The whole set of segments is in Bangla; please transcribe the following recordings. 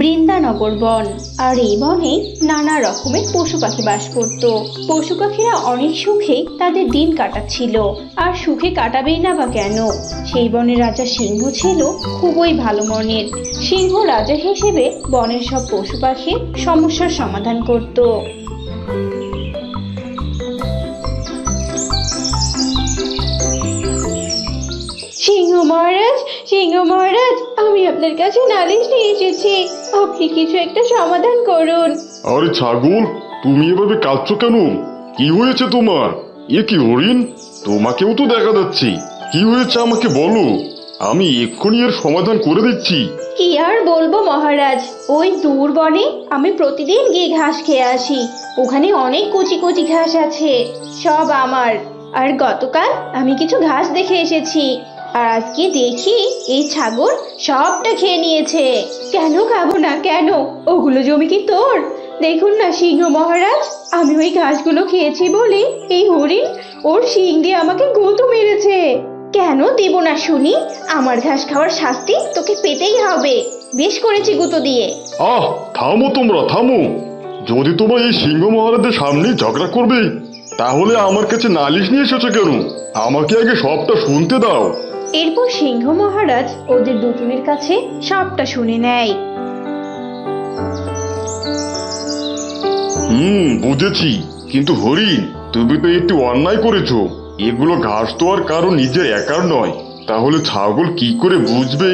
বৃন্দানগর বন। আর এই বনে নানা রকমের পশু পাখি বাস করত। পশু পাখিরা অনেক সুখে তাদের দিন কাটাচ্ছিল। আর সুখে কাটাবেই না বা কেন? সেই বনের রাজা সিংহ ছিল খুবই ভালো মনের। সিংহ রাজা হিসেবে বনের সব পশু পাখির সমস্যার সমাধান করত। সিংহ মহারাজ সিংহ মহারাজ আমি আপনার কাছে নালিশ নিয়ে এসেছি। আপনি কিছু একটা সমাধান করুন। আরে ছাগল তুমি এভাবে কাঁদছো কেন? কি হয়েছে তোমার? এ কি হরিণ? তোমাকেও তো দেখা যাচ্ছে। কি হয়েছে আমাকে বলো। আমি এক্ষুনি এর সমাধান করে দিচ্ছি। কি আর বলব মহারাজ? ওই দূর বনে আমি প্রতিদিন গিয়ে ঘাস খেয়ে আসি। ওখানে অনেক কচি কচি ঘাস আছে। সব আমার। আর গতকাল আমি কিছু ঘাস দেখে এসেছি। আর আজকে দেখি এই ছাগল সবটা খেয়ে নিয়েছে। কেন খাব না, কেন? ওগুলো জমি কি তোর? দেখুন না, সিংহ মহারাজ, আমি ওই ঘাসগুলো খেয়েছি বলে এই হরিণ ওর শিং দিয়ে আমাকে গুঁতো মেরেছে। কেন দেব না শুনি? আমার ঘাস খাওয়ার শাস্তি তোকে পেতেই হবে। বেশ করেছি গুঁতো দিয়ে। আহ, থামো তোমরা, থামো। যদি তোমরা এই সিংহ মহারাজের সামনে ঝগড়া করবে, তাহলে আমার কাছে নালিশ নিয়ে এসেছ কেন? আমাকে আগে সবটা শুনতে দাও। এরপর সিংহ মহারাজ ওদের দুজনের কাছে সবটা শুনে নেয়। হুম বুঝেছি। কিন্তু হরিণ তুমি তো একটু অন্যায় করেছ। এগুলো ঘাস তো আর কারও নিজের একার নয়। তাহলে ছাগল কি করে বুঝবে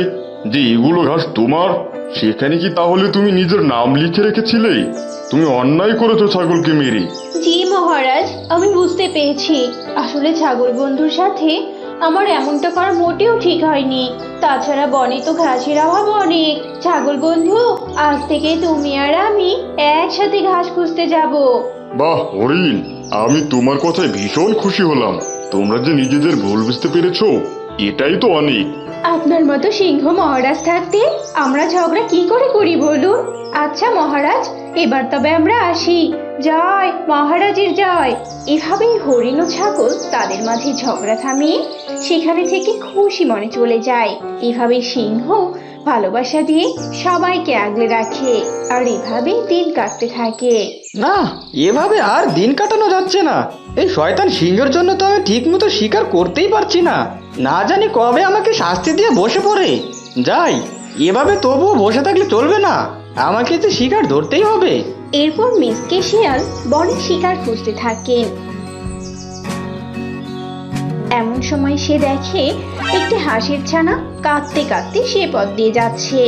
যে এগুলো ঘাস তোমার? সেখানে কি তাহলে তুমি নিজের নাম লিখে রেখেছিলে? তুমি অন্যায় করেছ ছাগলকে মেরে। জি মহারাজ আমি বুঝতে পেরেছি। আসলে ছাগল বন্ধুর সাথে আমার এমনটা করা মোটেও ঠিক হয়নি। তাছাড়া বনে তো ঘাসের অভাব অনেক। ছাগল বন্ধু আজ থেকে তুমি আর আমি একসাথে ঘাস খুঁজতে যাব। বাহ হরিণ! আমি তোমার কথায় ভীষণ খুশি হলাম। তোমরা যে নিজেদের ভুল বুঝতে পেরেছ এটাই তো অনেক। আপনার মতো সিংহ মহারাজ থাকতে আমরা ঝগড়া কি করে করি বলুন? আচ্ছা মহারাজ এবার তবে আমরা আসি। জয়, মহারাজের জয়। এভাবেই হরিণ ও ছাগল তাদের মাঝে ঝগড়া থামিয়ে সেখানে থেকে খুশি মনে চলে যায়। এভাবে সিংহ ভালোবাসা দিয়ে সবাইকে আগলে রাখে আর এভাবেই দিন কাটতে থাকে। না, এভাবে আর দিন কাটানো যাচ্ছে না। এই শয়তান সিংহের জন্য তো আমি ঠিক মতো শিকার করতেই পারছি না। না জানি কবে আমাকে শাস্তি দিয়ে বসে পড়ে। যাই, এভাবে তবুও বসে থাকলে চলবে না। আমাকে তো শিকার ধরতেই হবে। এরপর মিসকে শিয়াল বনে শিকার খুঁজতে থাকেন এমন সময় সে দেখে একটি হাঁসের ছানা কাঁদতে কাঁদতে সে পথ দিয়ে যাচ্ছে।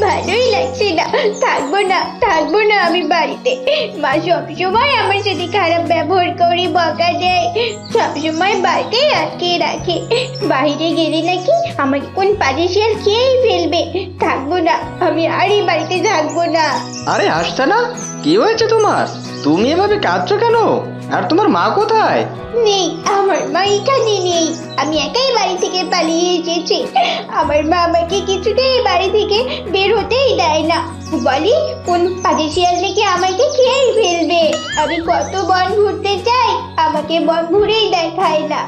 ভালোই লাগছে না, থাকব না থাকব না আমি বাড়িতে। মা সবসময় আমার সাথে খারাপ ব্যবহার করে বকা দেয়, সবসময় বাড়িতেই আটকে রাখে। বাইরে গেলে নাকি আমাকে কোন পাজে শিয়াল খেয়েই ফেলবে। থাকব না, আমি আর এই বাড়িতে থাকব না। আরে হাসছে না কি হয়েছে তোমার? তুমি এভাবে কাঁদছো কেন? আর তোমার মা কোথায়? নেই আমার মা এখানে নেই। আমি একাই বাড়ি থেকে পালিয়ে এসেছি। আমার মা আমাকে কিছুতেই বাড়ি থেকে বের হতেই দেয় না। বলি কোন পাজি শিয়াল নাকি আমাকে খেয়েই ফেলবে? আমি কত বন ঘুরতে চাই আমাকে বন ঘুরেই দেখায় না।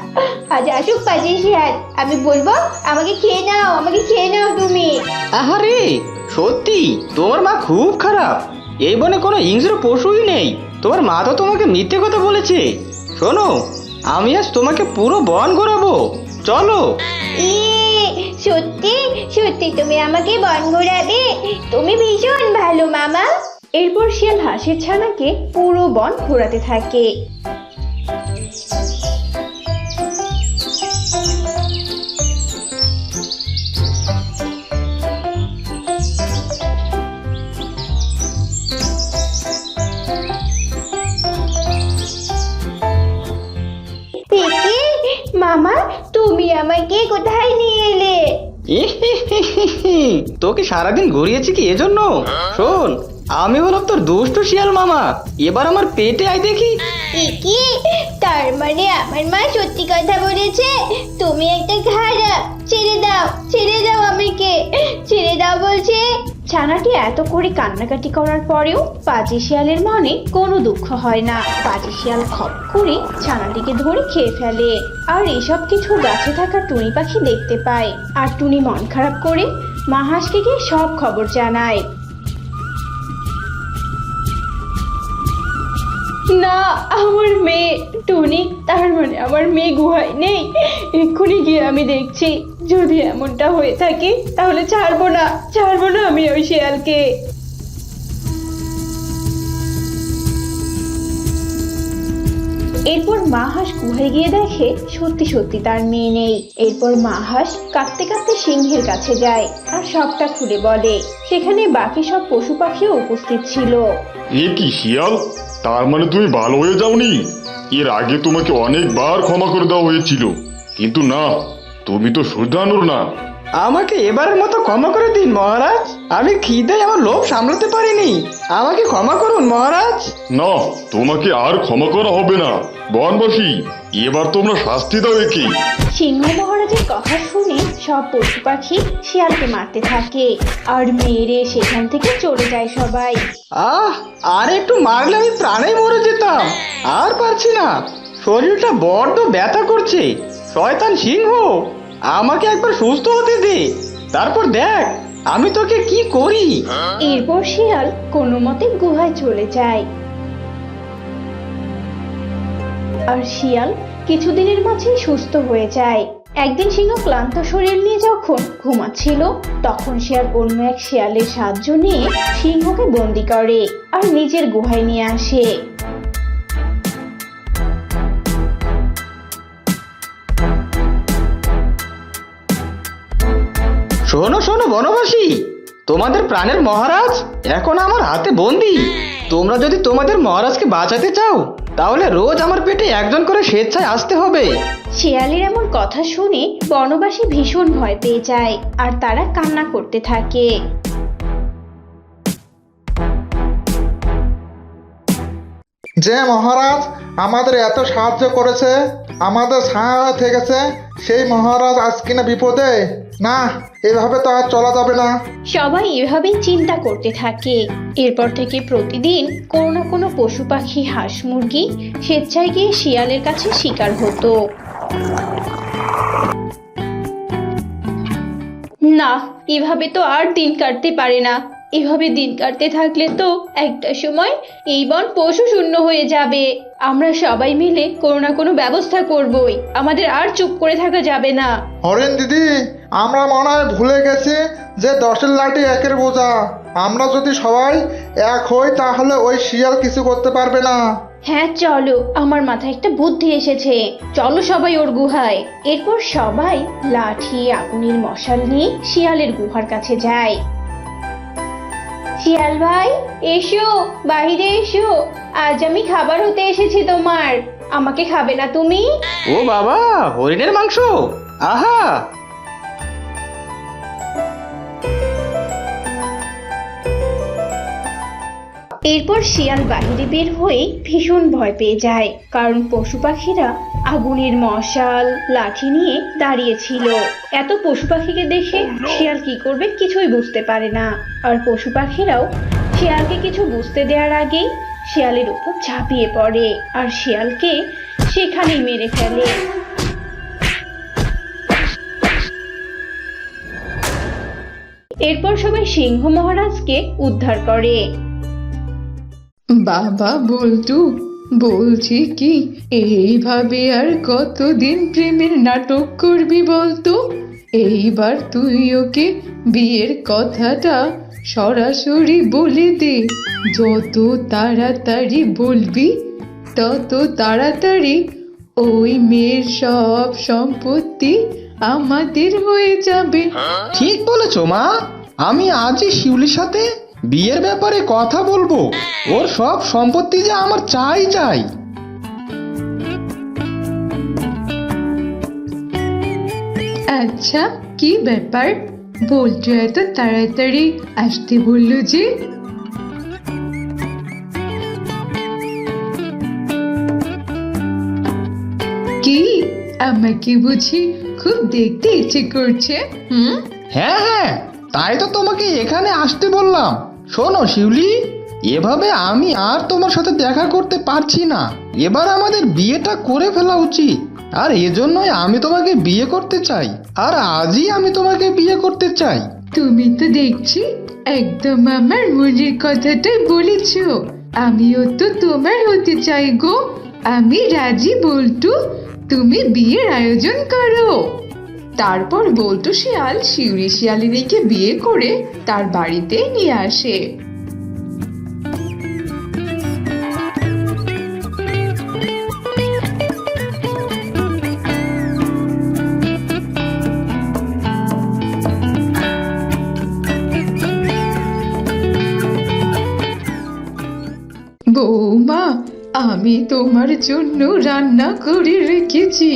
আজ আসুক পাজি শিয়াল আমি বলব আমাকে খেয়ে নাও আমাকে খেয়ে নাও তুমি। আহারে সত্যি? তোমার মা খুব খারাপ। এই বনে কোনো হিংস্র পশুই নেই। তোমার মা তো তোমাকে মিথ্যে কথা বলেছে। শোনো, আমি আজ তোমাকে পুরো বন ঘোরাবো। চলো। সত্যি? সত্যি তুমি আমাকে বন ঘোরাবে? তুমি ভীষণ ভালো, মামা। এরপর শিয়াল হাসির ছানাকে পুরো বন ঘোরাতে থাকে। তোকে সারাদিন ঘুরিয়েছি কি এজন্য? শোন, আমি হলাম তোর দুষ্ট শিয়াল মামা। এবার আমার পেটে আয় দেখি। কি? তার মানে আমার মা সত্যি কথা বলেছে? তুমি একটা খারাপ। ছেড়ে দাও ছেড়ে দাও আমাকে। ছেড়ে দাও বলছে ছানাটি এত করে কান্নাকাটি করার পরেও পাজি শিয়ালের মনে কোনো দুঃখ হয় না। পাজি শিয়াল খপ করে ছানাটিকে ধরে খেয়ে ফেলে। আর এসব কিছু গাছে থাকা টুনি পাখি দেখতে পায়। আর টুনি মন খারাপ করে মাহাসকে গিয়ে সব খবর জানায়। না, আমার মেয়ে, টুনি, তার মানে আমার মেয়ে গুহায় নেই। এক্ষুনি গিয়ে আমি দেখছি। যদি এমনটা হয়ে থাকে, তাহলে ছাড়বো না ছাড়বো না আমি ওই শিয়ালকে। এরপর মা হাঁস গুহায় গিয়ে দেখে সত্যি সত্যি তার মেয়ে নেই। এরপর মা হাঁস কাঁদতে কাঁদতে সিংহের কাছে যায় আর সবটা খুলে বলে। সেখানে বাকি সব পশু পাখিও উপস্থিত ছিল। এ কি শিয়াল? তার মানে তুমি ভালো হয়ে যাওনি? এর আগে তোমাকে অনেকবার ক্ষমা করে দেওয়া হয়েছিল। কিন্তু না তুমি তো শুধরানোর না। আমাকে এবারের মতো ক্ষমা করে দিন মহারাজ। আমি খিদে আমার লোভ সামলাতে পারিনি। আমাকে ক্ষমা করুন মহারাজ। না তোমাকে আর ক্ষমা করা হবে না। বনবাসী এবার তোমরা শাস্তি দাও একে। সিংহ মহারাজের কথা শুনে সব পশু পাখি শিয়ালকে মারতে থাকে। আর মেরে সেখান থেকে চলে যায় সবাই। আহ আর একটু মারলে আমি প্রাণে মরে যেতাম। আর পারছি না। শরীরটা বড্ড ব্যথা করছে। শয়তান সিংহ! আমাকে একবার সুস্থ হতে দে। তারপর দেখ, আমি তোকে কি করি। এরপর শিয়াল কোনো মতে গুহায় চলে যায়। আর শিয়াল কিছুদিনের মাঝেই সুস্থ হয়ে যায়। একদিন সিংহ ক্লান্ত শরীর নিয়ে যখন ঘুমাচ্ছিল, তখন শিয়াল অন্য এক শিয়ালের সাহায্য নিয়ে সিংহকে বন্দি করে আর নিজের গুহায় নিয়ে আসে। শোনো শোনো বনবাসী। তোমাদের প্রাণের মহারাজ এখন আমার হাতে বন্দি। তোমরা যদি তোমাদের মহারাজকে বাঁচাতে চাও তাহলে রোজ আমার পেটে একজন করে স্বেচ্ছায় আসতে হবে। শিয়ালের এমন কথা শুনে বনবাসী ভীষণ ভয় পেয়ে যায় আর তারা কান্না করতে থাকে। যে মহারাজ আমাদের এত সাহায্য করেছে আমাদের ছায়া হয়ে থেকেছে সেই মহারাজ আজ কিনা বিপদে? না, এভাবে তো আর চলা যাবে না। সবাই এভাবেই চিন্তা করতে থাকে। এরপর থেকে প্রতিদিন কোনো না কোনো পশু পাখি, হাঁস মুরগি স্বেচ্ছায় গিয়ে শিয়ালের কাছে শিকার হতো। না, এভাবে তো আর দিন কাটতে পারে না। এভাবে দিন কাটতে থাকলে তো একটা সময় এই বন পশু শূন্য হয়ে যাবে। আমরা সবাই মিলে কোনো না কোনো ব্যবস্থা করবই। আমাদের আর চুপ করে থাকা যাবে না। হরেন দিদি আমরা মনে হয় ভুলে গেছি যে দশের লাঠি একের বোঝা। আমরা যদি সবাই এক হই তাহলে ওই শিয়াল কিছু করতে পারবে না। হ্যাঁ চলো। আমার মাথায় একটা বুদ্ধি এসেছে। চলো সবাই ওর গুহায়। এরপর সবাই লাঠি আগুনের মশাল নিয়ে শিয়ালের গুহার কাছে যায়। শিয়াল ভাই, এসো, বাহিরে এসো। আজ আমি খাবার হতে এসেছি তোমার। আমাকে খাবে না তুমি? ও বাবা, হরিণের মাংস? আহা! এরপর শিয়াল বাইরে বের হয়ে ভীষণ ভয় পেয়ে যায়, কারণ পশু পাখিরা আগুনের মশাল, লাঠি নিয়ে দাঁড়িয়েছিল এত পশু পাখিকে দেখে শিয়াল কি করবে কিছুই বুঝতে পারে না। আর পশু পাখিরাও শিয়ালকে কিছু বুঝতে দেওয়ার আগেই শিয়ালের উপর ঝাঁপিয়ে পড়ে আর শিয়ালকে সেখানেই মেরে ফেলে। এরপর সবাই সিংহ মহারাজকে উদ্ধার করে। বাবা বলতু, বলছি কি, এইভাবে আর কতদিন প্রেমের নাটক করবি বলতো? এইবার তুই ওকে বিয়ের কথাটা সরাসরি বলে দে। যত তাড়াতাড়ি বলবি, তত তাড়াতাড়ি ওই মেয়ের সব সম্পত্তি আমাদের হয়ে যাবে। ঠিক বলেছ মা। আমি আজই শিউলির সাথে বিয়ের ব্যাপারে কথা বলব? ওর সব সম্পত্তি যে আমার চাই চাই। আচ্ছা কি ব্যাপার? বলছো এত তাড়াতাড়ি আসতে বলল যে? কি? আমাকে বুঝি খুব দেখতে ইচ্ছে করছে হুম? হ্যাঁ হ্যাঁ তাই তো তোমাকে এখানে আসতে বললাম। শোনো, শিউলি, এভাবে আমি আর তোমার সাথে দেখা করতে পারছি না। এবার আমাদের বিয়েটা করে ফেলা উচিত। আর এজন্যই আমি তোমাকে বিয়ে করতে চাই। আর আজই আমি তোমাকে বিয়ে করতে চাই। তুমি তো দেখছি একদম আমার মনের কথাটাই বলেছ। আমিও তো তোমার হতে চাই গো। আমি রাজি, বল্টু। তুমি বিয়ের আয়োজন করো। তারপর বল্টু শিয়াল শিউরি শিয়ালিনীকে বিয়ে করে তার বাড়িতে নিয়ে আসে। বৌমা, আমি তোমার জন্য রান্না করে রেখেছি।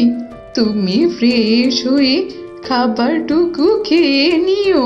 তুমি ফ্রেশ হয়ে খাবারটুকু খেয়ে নিও।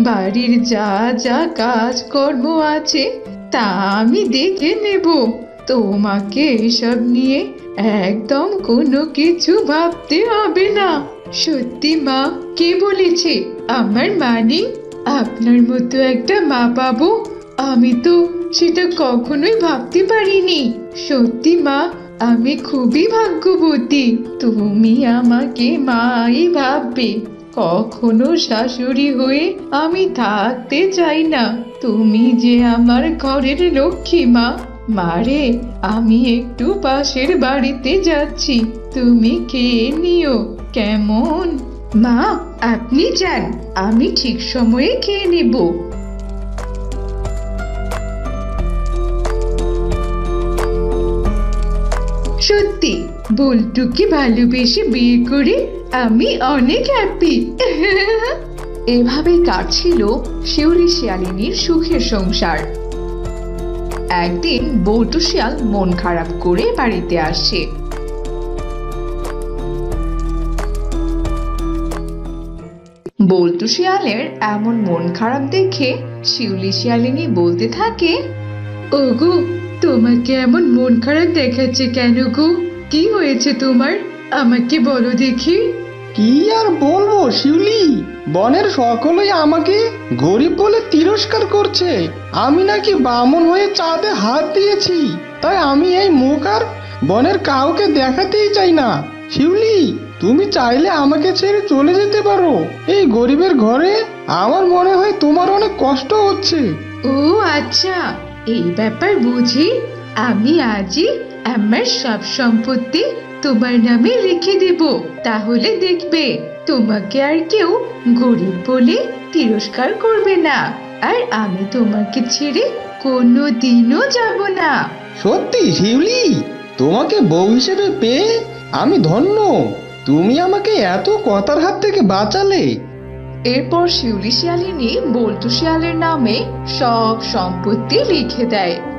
বাড়ির যা যা কাজকর্ম আছে তা আমি দেখে নেব। তোমাকে এসব নিয়ে একদম কোনো কিছু ভাবতে হবে না। সত্যি মা, কে বলেছে? আমার মানে? আপনার মতো একটা মা পাবো আমি তো সেটা কখনোই ভাবতে পারিনি। সত্যি মা আমি খুবই ভাগ্যবতী। তুমি আমাকে মাই ভাববে। কখনো শাশুড়ি হয়ে আমি থাকতে চাই না। তুমি যে আমার ঘরের লক্ষ্মী মা। মারে, আমি একটু পাশের বাড়িতে যাচ্ছি। তুমি খেয়ে নিও? কেমন? মা, আপনি যান। আমি ঠিক সময়ে খেয়ে নেব। সত্যি, বল্টুকে ভালোবেসে বিয়ে করে আমি অনেক হ্যাপি এভাবেই কাটছিল শিউরি শিয়ালিনীর সুখের সংসার। একদিন বল্টু শিয়াল মন খারাপ করে বাড়িতে আসে। বল্টু শিয়ালের এমন মন খারাপ দেখে শিউলি শিয়ালিনী বলতে থাকে, ওগো তোমাকে এমন মন খারাপ দেখাচ্ছে কেন গো? কি হয়েছে তোমার? আমাকে বলো দেখি। কি আর বলব শিউলি? বনের সকলেই আমাকে গরিব বলে তিরস্কার করছে। আমি নাকি বামন হয়ে চাঁদে হাত দিয়েছি। তাই আমি এই মুখ আর বনের কাউকে দেখাতেই চাই না। শিউলি তুমি চাইলে আমাকে ছেড়ে চলে যেতে পারো। এই গরিবের ঘরে আমার মনে হয় তোমার অনেক কষ্ট হচ্ছে। ও আচ্ছা। এই ব্যাপার বুঝি? আমি আজই আমার সব সম্পত্তি তোমার নামে লিখে দেব। তাহলে দেখবে, তোমাকে আর কেউ গরিব বলে তিরস্কার করবে না। আর আমি তোমাকে ছেড়ে কোনো দিনও যাব না। সত্যি, শিউলি? তোমাকে বউ হিসেবে পেয়ে আমি ধন্য। তুমি আমাকে এত কথার হাত থেকে বাঁচালে। এরপর শিউলি শিয়ালিনী বল্টু শিয়ালের নামে সব সম্পত্তি লিখে দেয়।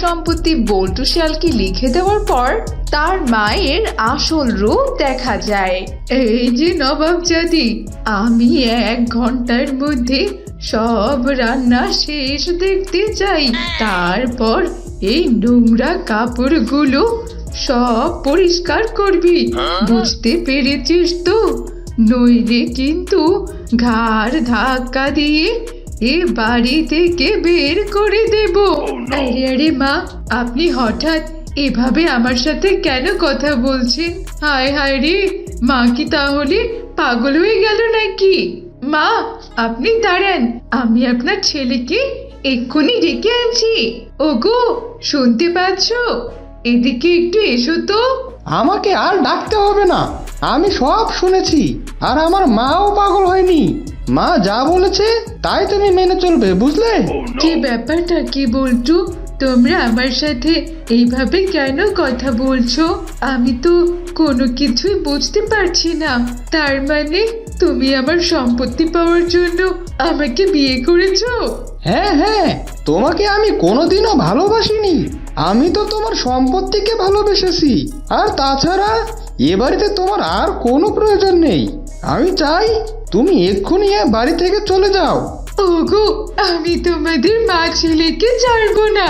সম্পত্তি বল্টু শিয়ালকে লিখে দেওয়ার পর তার মায়ের আসল রূপ দেখা যায়। এই যে নবাব জাদি, আমি এক ঘণ্টার মধ্যে সব রান্না শেষ দেখতে চাই। তারপর এই নোংরা কাপড়গুলো সব পরিষ্কার করবি। বুঝতে পেরেছিস তো? নইলে কিন্তু ঘাড় ধাক্কা দিয়ে এ বাড়ি থেকে বের করে দেব? আরে আরে মা আপনি হঠাৎ এভাবে আমার সাথে কেন কথা বলছেন? হায় হায় রে মা কি তাহলে পাগল হয়ে গেল নাকি? মা আপনি দাঁড়ান আমি আপনার ছেলেকে এক্ষুনি ডেকে আনছি। ওগো শুনতে পাচ্ছ? এদিকে একটু এসো তো। আমাকে আর ডাকতে হবে না। আমি সব শুনেছি আর আমার মাও পাগল হয়নি। মা যা বলেছে তাই তুমি মেনে চলবে বুঝলে? কি ব্যাপারটা কি বলতো তোমরা আমার সাথে এইভাবে কেন কথা বলছো? আমি তো কোনো কিছুই বুঝতে পারছি না। তার মানে তুমি আমার সম্পত্তি পাওয়ার জন্য আমাকে বিয়ে করেছ? হ্যাঁ হ্যাঁ তোমাকে আমি কোনোদিনও ভালোবাসিনি। আমি তো তোমার সম্পত্তিকে ভালোবেসেছি। আর তাছাড়া এ বাড়িতে তোমার আর কোনো প্রয়োজন নেই। আমি চাই তুমি এক্ষুনি এ বাড়ি থেকে চলে যাও। ওগো আমি তোমাদের মা ছেলেকে ছাড়বো না।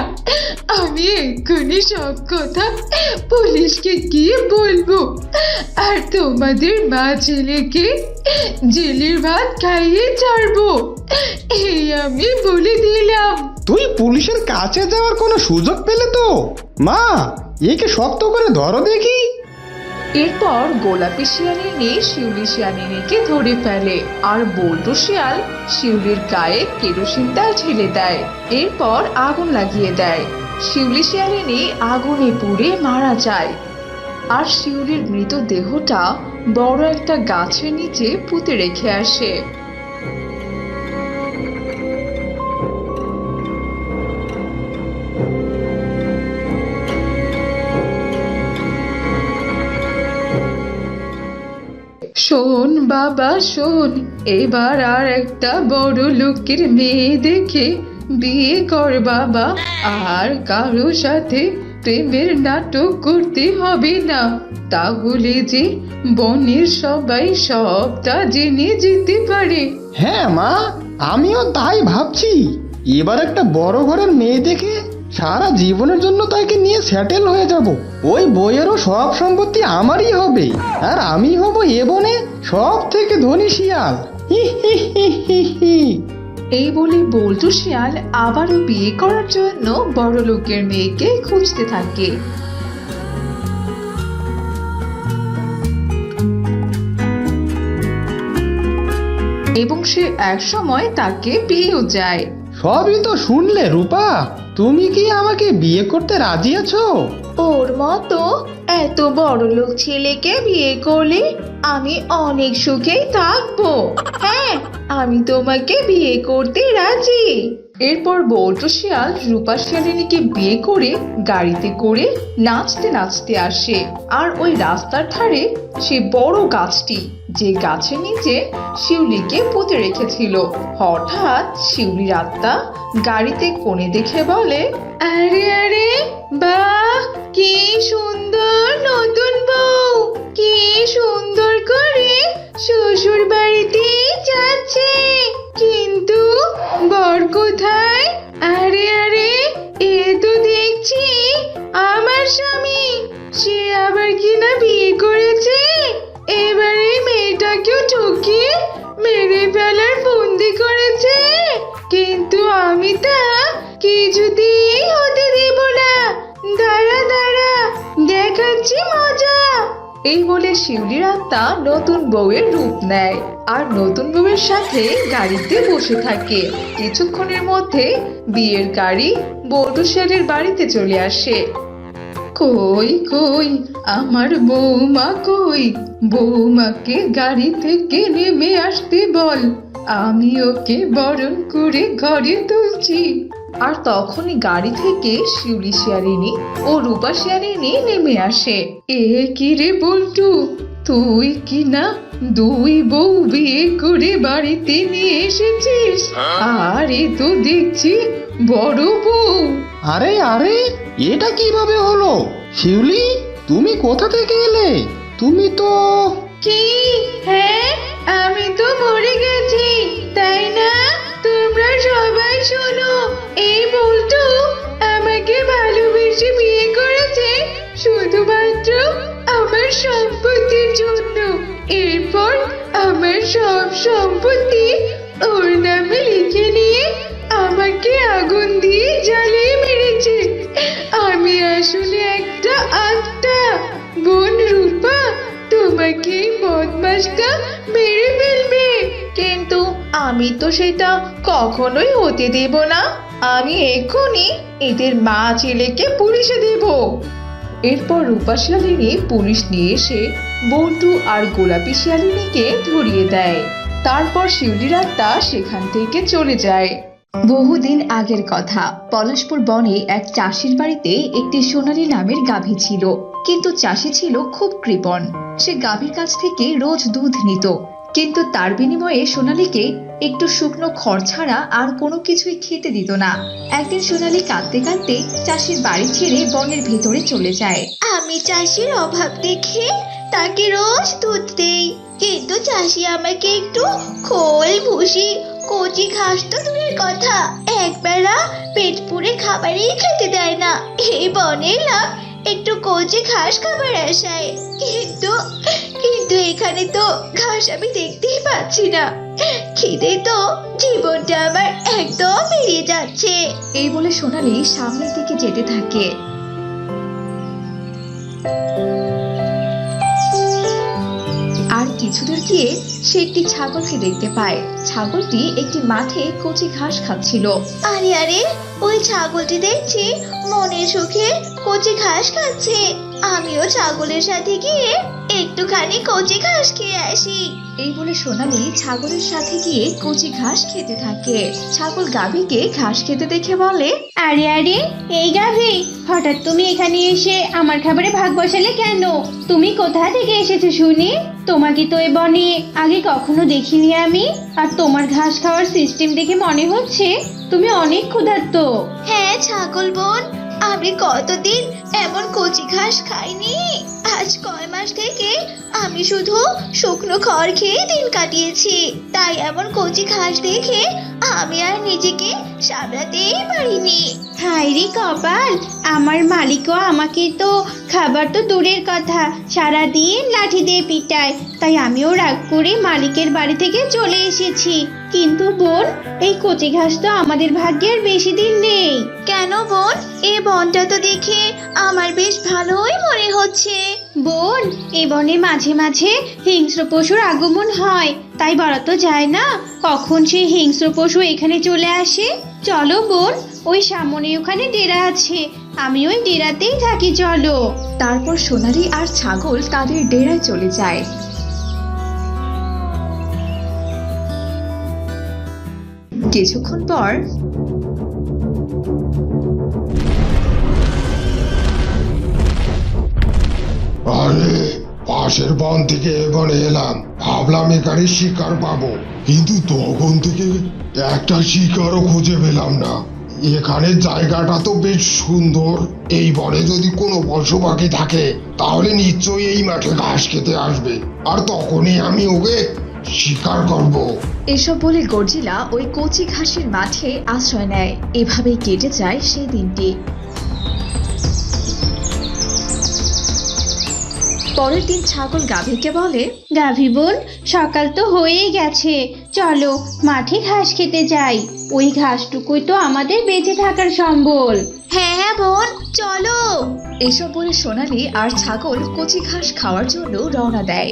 আমি এক্ষুনি সব কথা পুলিশকে গিয়ে বলব। আর তোমাদের মা ছেলেকে জেলের ভাত খাইয়ে ছাড়বো। এই আমি বলে দিলাম। তুই পুলিশের কাছে যাওয়ার কোনো সুযোগ পেলে তো। মা একে শক্ত করে ধরো দেখি। এরপর গোলাপি শিয়ালিনী শিউলি শিয়ালিনীকে ধরে ফেলে। আর বল্টু শিয়াল শিউলির গায়ে কেরোসিন তেল ঢেলে দেয়। এরপর আগুন লাগিয়ে দেয়। শিউলি শিয়ালিনী আগুনে পুড়ে মারা যায়। আর শিউলির মৃতদেহটা বড় একটা গাছের নিচে পুঁতে রেখে আসে। শোন, বাবা, শোন। এবার আর একটা বড় লোকের মেয়ে দেখে বিয়ে কর, বাবা। আর কারও সাথে প্রেমের নাটক করতে হবে না। তাহলে যে বনের সবাই সবটা জেনে যেতে পারে। হ্যাঁ মা, আমিও তাই ভাবছি। এবার একটা বড় ঘরের মেয়ে দেখে সারা জীবনের জন্য তাকে নিয়ে সেটেল হয়ে যাব। ওই বইয়েরও সব সম্পত্তি আমারই হবে। আর আমি হব এ বনে সব থেকে ধনী শিয়াল। হি হি হি হি হি। এই বলে বল্টু শিয়াল আবারও বিয়ে করার জন্য বড় লোকের মেয়েকে খুঁজতে থাকে। এবং সে এক সময় তাকে পেয়েও যায়। সবই তো শুনলে রূপা। তুমি কি আমাকে বিয়ে করতে রাজি আছো? ওর মতো এত বড় লোক ছেলেকে বিয়ে করলে আমি অনেক সুখেই থাকব। হ্যাঁ আমি তোমাকে বিয়ে করতে রাজি। এরপর বল্টু শিয়াল রূপা শিয়ালিনীকে বিয়ে করে গাড়িতে করে নাচতে নাচতে আসে। আর ওই রাস্তার ধারে সে বড় গাছটি, যে গাছের নিচে শিউলিকে পুঁতে রেখেছিল। হঠাৎ শিউলির আত্মা গাড়িতে কোণে দেখে বলে, আরে আরে বা কি আত্মা নতুন বউয়ের রূপ নেয় আর নতুন বউয়ের সাথে গাড়িতে বসে থাকে। কিছুক্ষণের মধ্যে বিয়ের গাড়ি বল্টু শিয়ালের বাড়িতে চলে আসে। কই কই, আমার বৌমা কই? বৌমাকে গাড়ি থেকে নেমে আসতে বল। আমি ওকে বরণ করে ঘরে তুলছি। আর তখনই গাড়ি থেকে শিউলি শিয়ালিনী ও রূপা শিয়ালিনী নেমে আসে। এ কি রে বল্টু? তুই কি না দুই বউ বিয়ে করে বাড়িতে নিয়ে এসেছিস? আরে তো দেখছি বড় বউ। আরে আরে এটা কীভাবে হলো? শিউলি তুমি কোথা থেকে এলে? তুমি তো কি? হ্যাঁ আমি তো মরে গেছি তাই না? তোমরা সবাই শোনো এই বলতো আমাকে ভালোবেসে বিয়ে করেছে শুধুমাত্র আমার সম্পত্তির জন্য। এরপর আমার সব সম্পত্তি ওর নামে লিখে নিয়ে আমাকে আগুন দিয়ে জ্বালিয়ে মেরেছে। আমি আসলে একটা আত্মা। বোন রূপা, তোমাকে বদমাসটা মেরে ফেলবে। কিন্তু আমি তো সেটা কখনোই হতে দেব না। আমি এক্ষুনি এদের মা ছেলেকে পুলিশে দেব। এরপর রূপা শিয়ালিনী পুলিশ নিয়ে এসে বল্টু আর গোলাপি শিয়ালিনীকে ধরিয়ে দেয়। তারপর শিউলির আত্মা সেখান থেকে চলে যায়। বহুদিন আগের কথা, পলাশপুর বনে এক চাষির বাড়িতে একটি সোনালী নামের গাভী ছিল। কিন্তু চাষি ছিল খুব কৃপণ। সে গাভীর কাছ থেকে রোজ দুধ নিত। কিন্তু তার বিনিময়ে সোনালীকে একটু শুকনো খড় ছাড়া আর কোনো কিছুই খেতে দিত না। একদিন সোনালী কাঁদতে কাঁদতে চাষির বাড়ি ছেড়ে বনের ভেতরে চলে যায়। আমি চাষির অভাব দেখে তাকে রোজ দুধ দেই। কিন্তু চাষি আমাকে একটু খোল, ভুসি, কচি ঘাস তো দূরের কথা। একবেলা পেট পুড়ে খাবারই খেতে দেয় না। এই বনে এলাম একটু কচি ঘাস খাবার আশায়। কিন্তু কিন্তু এখানে তো ঘাস আমি দেখতেই পাচ্ছি না। খিদে তো জীবনটা আমার একদম বেরিয়ে যাচ্ছে। এই বলে সোনালি সামনের দিকে যেতে থাকে। আর কিছুদূর গিয়ে সে একটি ছাগলকে দেখতে পায়। ছাগলটি একটি মাঠে কচি ঘাস খাচ্ছিল। আরে আরে, ওই ছাগলটি দেখছি, মনের সুখে কচি ঘাস খাচ্ছে। আমিও ছাগলের সাথে গিয়ে একটুখানি কচি ঘাস খেয়ে আসি। এই বলে সোনালি ছাগলের সাথে গিয়ে কচি ঘাস খেতে থাকে। ছাগল গাভীকে ঘাস খেতে দেখে বলে আরে আরে এই গাভি হঠাৎ তুমি এখানে এসে আমার খাবারে ভাগ বসালে কেন? তুমি কোথা থেকে এসেছ শুনি? তোমাকে তো এ বনে আগে কখনো দেখিনি আমি। আর তোমার ঘাস খাওয়ার সিস্টেম দেখে মনে হচ্ছে তুমি অনেক ক্ষুধার্ত। হ্যাঁ ছাগল বোন আমি কতদিন এমন কচি ঘাস খাইনি? আজ কয় মাস থেকে আমি শুধু শুকনো খড় খেয়ে দিন কাটিয়েছি। তাই এমন কচি ঘাস দেখে আমি আর নিজেকে সামলাতেই পারিনি। হায় রে কপাল, আমার মালিকও আমাকে তো খাবার তো দূরের কথা। সারাদিন লাঠি দিয়ে পিটায়, তাই আমিও রাগ করে মালিকের বাড়ি থেকে চলে এসেছি। কিন্তু বোন এই কচি ঘাস তো আমাদের ভাগ্যের বেশি দিন নেই। কেন বোন? এ বনটা তো দেখে আমার বেশ ভালোই মনে হচ্ছে। বোন এ বনে মাঝে মাঝে হিংস্র পশুর আগমন হয় তাই বলা তো যায় না। কখন সেই হিংস্র পশু এখানে চলে আসে? চলো বোন ওই সামনে ওখানে ডেরা আছে। আমি ওই ডেরাতেই থাকি চলো। তারপর সোনালি আর ছাগল তাদের ডেরায় চলে যায়। কিছুক্ষণ পর আরে, পাশের বন থেকে এবারে এলাম। ভাবলাম এখানে শিকার পাবো। কিন্তু তখন থেকে একটা শিকারও খুঁজে পেলাম না। এখানে জায়গাটা তো বেশ সুন্দর। এই বনে যদি কোনো পশু পাখি থাকে, তাহলে নিশ্চয়ই এই মাঠে ঘাস খেতে আসবে। আর তখনই আমি ওকে শিকার করব। এসব বলে গর্জিলা ওই কচি ঘাসের মাঠে আশ্রয় নেয়। এভাবেই কেটে যায় সেই দিনটি। পরের দিন ছাগল গাভীকে বলে গাভী বোন সকাল তো হয়েই গেছে। চলো মাঠে ঘাস খেতে যাই। ওই ঘাসটুকুই তো আমাদের বেঁচে থাকার সম্বল। হ্যাঁ হ্যাঁ বোন চলো। এসব বলে সোনালি আর ছাগল কচি ঘাস খাওয়ার জন্য রওনা দেয়।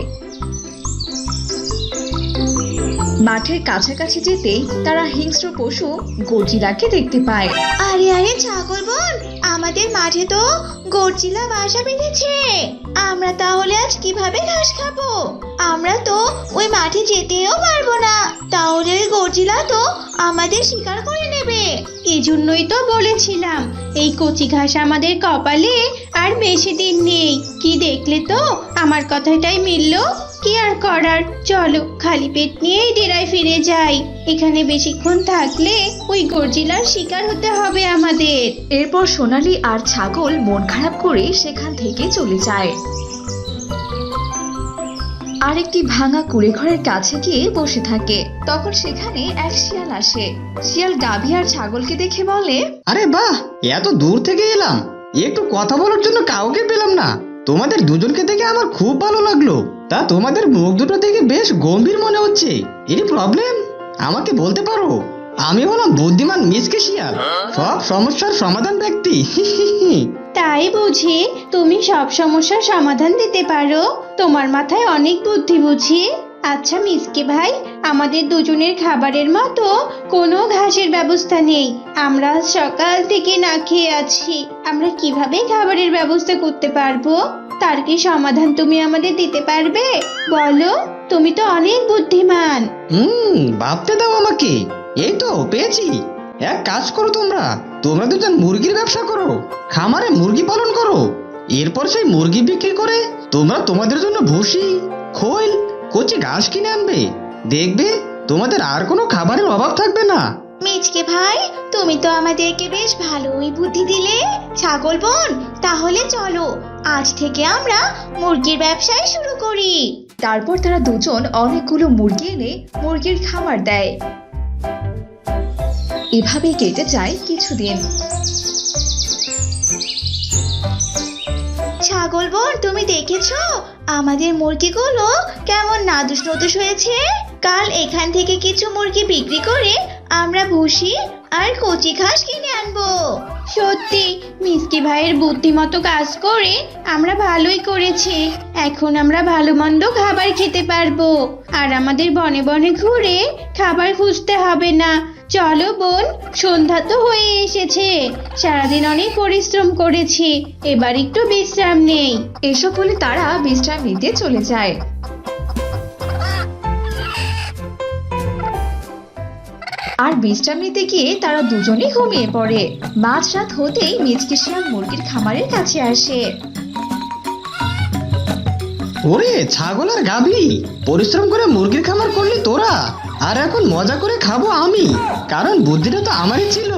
মাঠের কাছাকাছি যেতেই তারা হিংস্র পশু গর্জিলাকে দেখতে পায়। আরে আরে, ছাগল বোন, আমাদের মাঠে তো গরজিলা বাসা বেঁধেছে। আমরা তাহলে আজ কীভাবে ঘাস খাব? আমরা তো ওই মাঠে যেতেও পারব না। তাহলে ওই গরজিলা তো আমাদের শিকার করে নেবে। এজন্যই তো বলেছিলাম, এই কচি ঘাস আমাদের কপালে আর বেশি দিন নেই। কি দেখলে তো আমার কথাটাই মিলল? কি আর করার? চলো খালি পেট নিয়েই ডেরায় ফিরে যাই। এখানে বেশিক্ষণ থাকলে ওই গর্জিলার শিকার হতে হবে আমাদের। এরপর সোনালি আর ছাগল মন খারাপ করে সেখান থেকে চলে যায়। আর একটি ভাঙা কুড়ে ঘরের কাছে গিয়ে বসে থাকে। তখন সেখানে এক শিয়াল আসে। শিয়াল গাভী আর ছাগলকে দেখে বলে আরে বাহ এত দূর থেকে এলাম। একটু কথা বলার জন্য কাউকে পেলাম না। তোমাদের দুজনকে দেখে আমার খুব ভালো লাগল। তা তোমাদের মুখ দুটো দেখে বেশ গম্ভীর মনে হচ্ছে। এর প্রবলেম আমাকে বলতে পারো? আমি হলাম বুদ্ধিমান মিসকে শিয়াল সব সমস্যার সমাধান ব্যক্তি। তাই বুঝি তুমি সব সমস্যার সমাধান দিতে পারো। তোমার মাথায় অনেক বুদ্ধি বুঝি। আচ্ছা মিসকে ভাই আমাদের দুজনের খাবারের মতো কোনো ঘাসের ব্যবস্থা নেই। আমরা সকাল থেকে না খেয়ে আছি। আমরা কীভাবে খাবারের ব্যবস্থা করতে পারব? তার কি সমাধান তুমি আমাদের দিতে পারবে? বলো, তুমি তো অনেক বুদ্ধিমান। হুম, ভাবতে দাও আমাকে। এই তো, পেয়েছি। এক কাজ করো তোমরা। তোমরা দুজন মুরগির ব্যবসা করো। খামারে মুরগি পালন করো। এরপর সেই মুরগি বিক্রি করে তোমরা তোমাদের জন্য ভুসি, খোল, কচি ঘাস কিনে আনবে। দেখবে তোমাদের আর কোনো খাবারের অভাব থাকবে না। মিচকে ভাই তুমি তো আমাদেরকে বেশ ভালোই বুদ্ধি দিলে। ছাগল বোন তাহলে চলো আজ থেকে আমরা মুরগির ব্যবসায় শুরু করি। তারপর তারা দুজন অনেকগুলো মুরগি এনে মুরগির খাবার দেয়। এভাবেই কেটে যায় কিছুদিন। ছাগল বোন তুমি দেখেছ? আমাদের মুরগিগুলো কেমন নাদুস নতুস হয়েছে? কাল এখান থেকে কিছু মুরগি বিক্রি করে আমরা ভুসি আর কচি ঘাস কিনে আনব। সত্যি মিসকি ভাইয়ের বুদ্ধিমতো কাজ করে আমরা ভালোই করেছি। এখন আমরা ভালো মন্দ খাবার খেতে পারব। আর আমাদের বনে বনে ঘুরে খাবার খুঁজতে হবে না। চলো বোন, সন্ধ্যা তো হয়ে এসেছে। সারাদিন অনেক পরিশ্রম করেছি। এবার একটু বিশ্রাম নেই। এসব বলে তারা বিশ্রাম নিতে চলে যায়। আর বিশ্রাম নিতে গিয়ে তারা দুজনেই ঘুমিয়ে পড়ে। মাঝরাত হতেই মিচকি শিয়াল মুরগির খামারের কাছে আসে। ওরে ছাগল আর গাবলি পরিশ্রম করে মুরগির খামার করলি তোরা আর এখন মজা করে খাব আমি কারণ বুদ্ধিটা তো আমারই ছিল।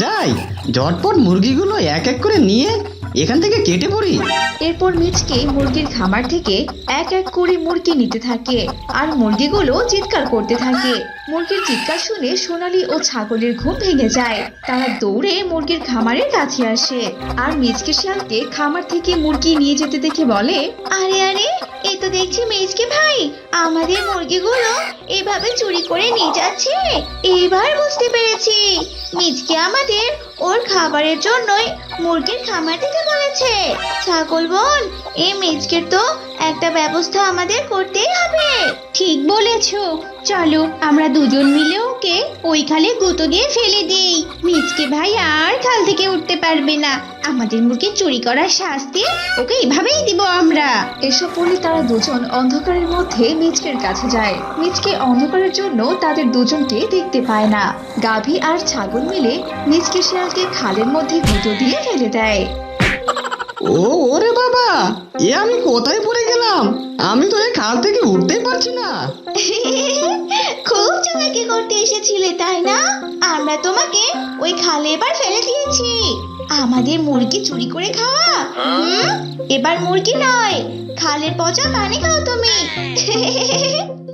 যাই ঝটপট মুরগিগুলো এক এক করে নিয়ে এখান থেকে কেটে পড়ি। এরপর মিচকে মুরগির খামার থেকে এক এক করে মুরগি নিতে থাকে আর মুরগিগুলো চিৎকার করতে থাকে। মুরগির চিৎকার শুনে সোনালি ও ছাগলের ঘুম ভেঙে যায়। তারা দৌড়ে মুরগির খামারের কাছে আসে। আর মিচকে শিয়ালকে খামার থেকে মুরগি নিয়ে যেতে দেখে বলে, আরে আরে, এ তো দেখছি মেজকে ভাই, আমাদের মুরগিগুলো এভাবে চুরি করে নিয়ে যাচ্ছে। এবার বুঝতে পেরেছি, মিজকে আমাদের ওর খাবারের জন্যই মুরগির খামার দিতে বলেছে। ছাগল বোন এই মিজকের তো একটা ব্যবস্থা আমাদের করতেই হবে। ঠিক বলেছ চলো, আমরা দুজন মিলে ওকে ওই খালে গুঁতো দিয়ে ফেলে দিই। মিচকে ভাই আর খাল থেকে উঠতে পারবে না। আমাদের মুরগি চুরি করার শাস্তি ওকে এভাবেই দিব আমরা। এসব বলে তারা দুজন অন্ধকারের মধ্যে মিচকের কাছে যায়। মিচকে অন্ধকারের জন্য তাদের দুজনকে দেখতে পায় না। গাভী আর ছাগল মিলে মিচকে শিয়ালকে খালের মধ্যে গুঁতো দিয়ে ফেলে দেয়। ও, ওরে বাবা, এ আমি কোথায় পড়ে গেলাম? আমি তো এই খাল থেকে উঠতেই পারছি না। খুব চালাকি করতে এসেছিলে, তাই না? আমরা তোমাকে ওই খালে এবার ফেলে দিয়েছি। আমাদের মুরগি চুরি করে খাওয়া? এবার মুরগি নয়, খালের পচা পানি খাও তুমি।